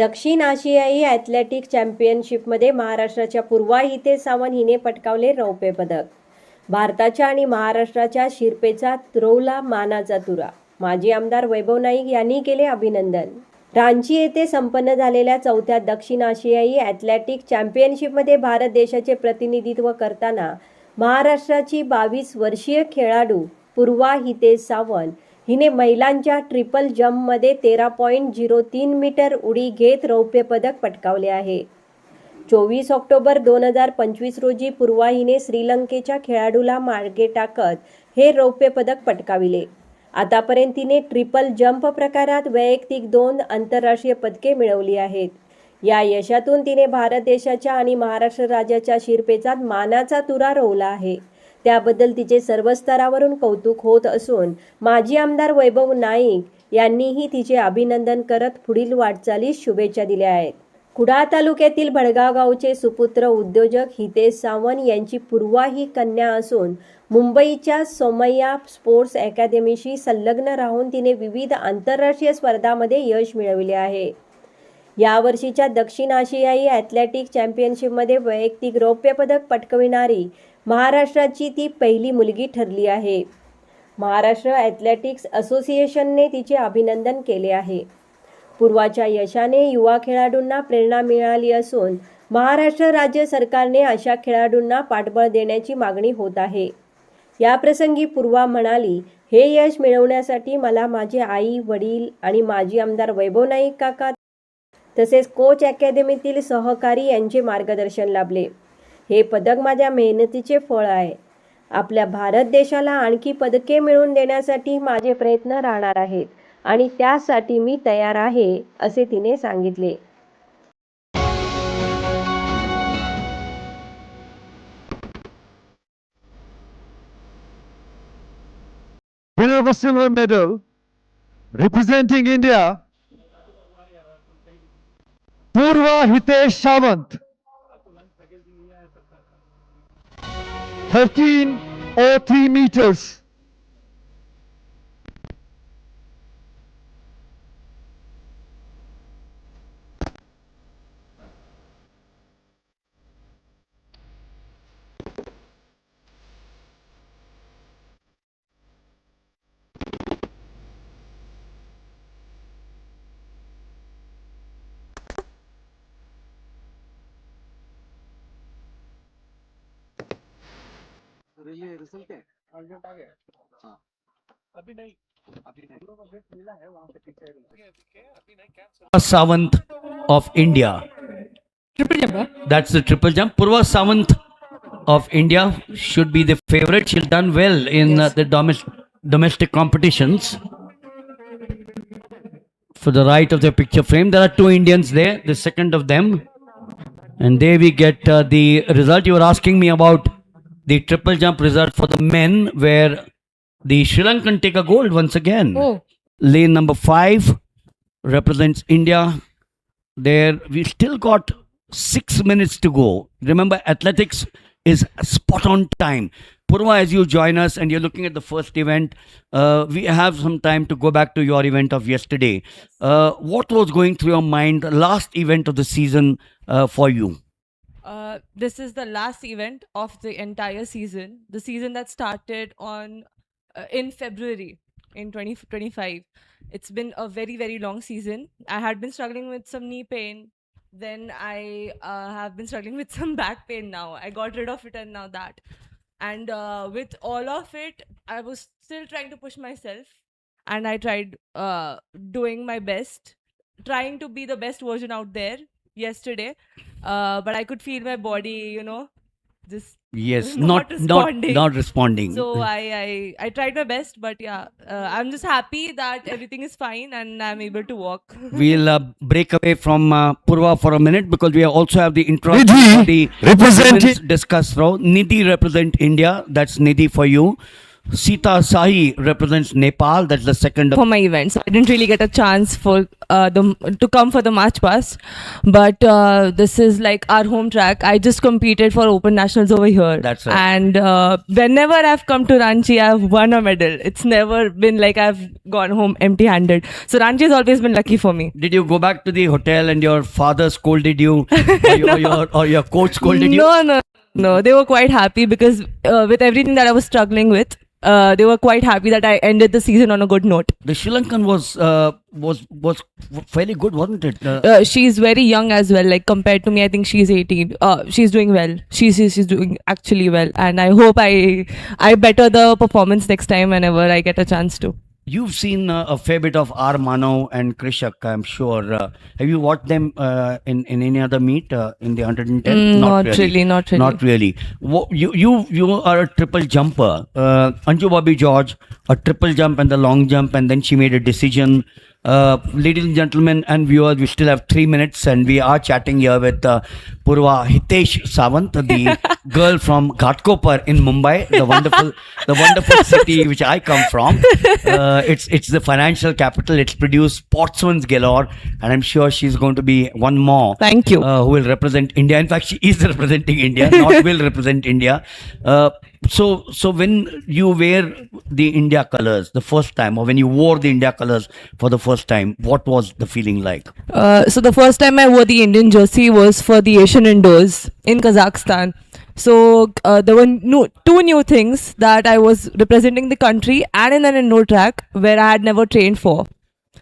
दक्षिण आशियाई ॲथलेटिक चॅम्पियनशिपमध्ये महाराष्ट्राच्या पूर्वा हिते सावंत हिने पटकावले रौप्य पदक. भारताच्या आणि महाराष्ट्राच्या शिरपेचा त्रौला मानाचा तुरा. माजी आमदार वैभव नाईक यांनी केले अभिनंदन. रांची येथे संपन्न झालेल्या चौथ्या दक्षिण आशियाई ॲथलेटिक चॅम्पियनशिपमध्ये भारत देशाचे प्रतिनिधित्व करताना महाराष्ट्राची बावीस वर्षीय खेळाडू पूर्वा हितेश सावंत हिने महिलांच्या ट्रिपल जम्पमध्ये तेरा पॉईंट झिरो तीन मीटर उडी घेत रौप्य पदक पटकावले आहे. चोवीस ऑक्टोबर दोन हजार पंचवीस रोजी पूर्वा हिने श्रीलंकेच्या खेळाडूला मार्गे टाकत हे रौप्य पदक पटकाविले. आतापर्यंत तिने ट्रिपल जम्प प्रकारात वैयक्तिक दोन आंतरराष्ट्रीय पदके मिळवली आहेत. या यशातून तिने भारत देशाच्या आणि महाराष्ट्र राज्याच्या शिरपेचात मानाचा तुरा रोवला आहे. त्याबद्दल तिचे सर्व स्तरावरून कौतुक होत असून माजी आमदार वैभव नाईक यांनीही तिचे अभिनंदन करत पुढील वाटचालीस शुभेच्छा दिल्या आहेत. कुडाळ तालुक्यातील भडगाव गावचे सुपुत्र उद्योजक हितेश सावंत यांची पूर्वा ही कन्या असून मुंबईच्या सोमय्या स्पोर्ट्स अकॅदमीशी संलग्न राहून तिने विविध आंतरराष्ट्रीय स्पर्धामध्ये यश मिळवले आहे. यावर्षीच्या दक्षिण आशियाई ॲथलेटिक चॅम्पियनशिपमध्ये वैयक्तिक रौप्य पदक पटकविणारी महाराष्ट्राची ती पहिली मुलगी ठरली आहे. महाराष्ट्र ॲथलेटिक्स असोसिएशनने तिचे अभिनंदन केले आहे. पूर्वाच्या यशाने युवा खेळाडूंना प्रेरणा मिळाली असून महाराष्ट्र राज्य सरकारने अशा खेळाडूंना पाठबळ देण्याची मागणी होत आहे. याप्रसंगी पूर्वा म्हणाली हे यश मिळवण्यासाठी मला माझे आई वडील आणि माजी आमदार वैभव नाईक काका तसेच कोच अकॅदमीतील सहकारी यांचे मार्गदर्शन लाभले. हे पदक माझ्या मेहनतीचे फळ आहे. आपल्या भारत देशाला आणखी पदके मिळवून देण्यासाठी माझे प्रयत्न राहणार आहेत आणि त्यासाठी मी तयार आहे असे तिने सांगितले. Winner of a silver medal, representing India, Purva Hitesh Sawant. 1303 meters. Sawant of India. Triple jump, huh? That's the triple jump. Purva Sawant of India should be the favorite. She's done well in uh, the domestic domestic competitions. For the right of the picture frame, there are two Indians there. The second of them, and there we get uh, the result. You were asking me about the triple jump result for the men, where the Sri Lankan take a gold once again. Oh, lane number five represents India. There, we still got six minutes to go. Remember, athletics is spot on time. Purva, as you join us and you're looking at the first event, uh, we have some time to go back to your event of yesterday. Uh, what was going through your mind, last event of the season uh, for you? Uh, this is the last event of the entire season. The season that started on uh, in February in 2025. It's been a very very long season. I had been struggling with some knee pain. Then I uh, have been struggling with some back pain now. I got rid of it and now that. And uh, with all of it, I was still trying to push myself. And I tried uh, doing my best, trying to be the best version out there yesterday. Uh, but I could feel my body, you know, just Yes, Not not not responding. not responding. so I, I I tried my best, but yeah, uh, I'm just happy that everything is fine and I'm able to walk. we'll uh, break away from uh, Purva for a minute because we also have the intro Nidhi, the representing- women's discuss row. Nidhi represent India. That's Nidhi for you. Sita Sahi represents Nepal. That's the second. for my events, I didn't really get a chance for uh, the to come for the March Pass, but uh, this is like our home track. I just competed for Open Nationals over here. That's right. And uh, whenever I've come to Ranchi, I've won a medal. It's never been like I've gone home empty-handed. So Ranchi has always been lucky for me. Did you go back to the hotel and your father scolded you, or, your, or your, or your coach scolded you? No, no, no. They were quite happy because uh, with everything that I was struggling with, uh, they were quite happy that I ended the season on a good note. The Sri Lankan was uh, was was fairly good, wasn't it? Uh, uh, she's very young as well. Like compared to me i think she's 18 uh, she's doing well. She's, she's she's doing actually well. And i hope i i better the performance next time whenever i get a chance to You've seen uh, a fair bit of R. Mano and Krishak, I'm sure. Uh, have you watched them uh, in, in any other meet uh, in the 110? Mm, not really, not really. Not really. You, you, you are a triple jumper. Uh, Anju Bobby George, a triple jump and the long jump, and then she made a decision. Uh, ladies and gentlemen and viewers, we still have three minutes, and we are chatting here with uh, Purva Hitesh Sawant, the girl from Ghatkopar in Mumbai, the wonderful, the wonderful city which I come from. Uh, it's it's the financial capital. It's produced sportsmen's galore, and I'm sure she's going to be one more. Thank you. Uh, who will represent India? In fact, she is representing India, not will represent India. Uh, so so when you wear the India colors the first time, or when you wore the India colors for the first time, what was the feeling like? uh, so the first time i wore the indian jersey was for the asian indoors in kazakhstan so uh, there were no, two new things that i was representing the country and in an indoor track where i had never trained for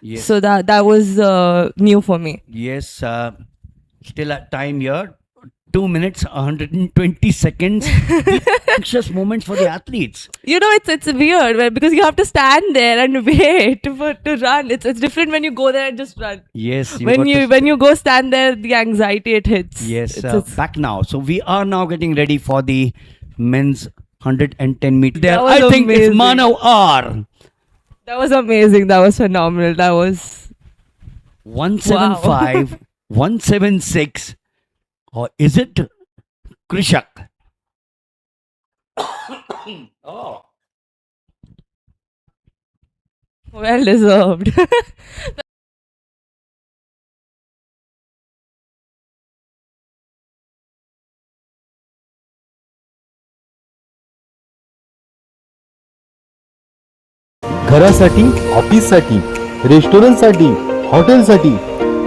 Yes. so that that was uh, new for me Yes, uh, still at time here. Two minutes, 120 seconds. anxious moments for the athletes. you know it's it's weird because you have to stand there and wait for to run it's it's different when you go there and just run Yes, when you to- when you go stand there the anxiety it hits Yes, It's- uh, it's- back now. So we are now getting ready for the men's 110 meter. There, I think it's amazing. Manav R. that was amazing that was phenomenal that was 175, 176, or is it Krishak? oh. well deserved घरासाठी ऑफिससाठी रेस्टॉरंटसाठी हॉटेलसाठी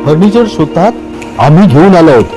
furniture शोधतात आम्ही घेऊन आलो आहोत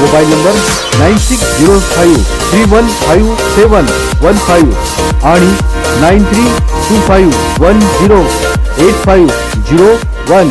Mobile number nine six zero five three one five seven one five nine three two five one zero eight five zero one.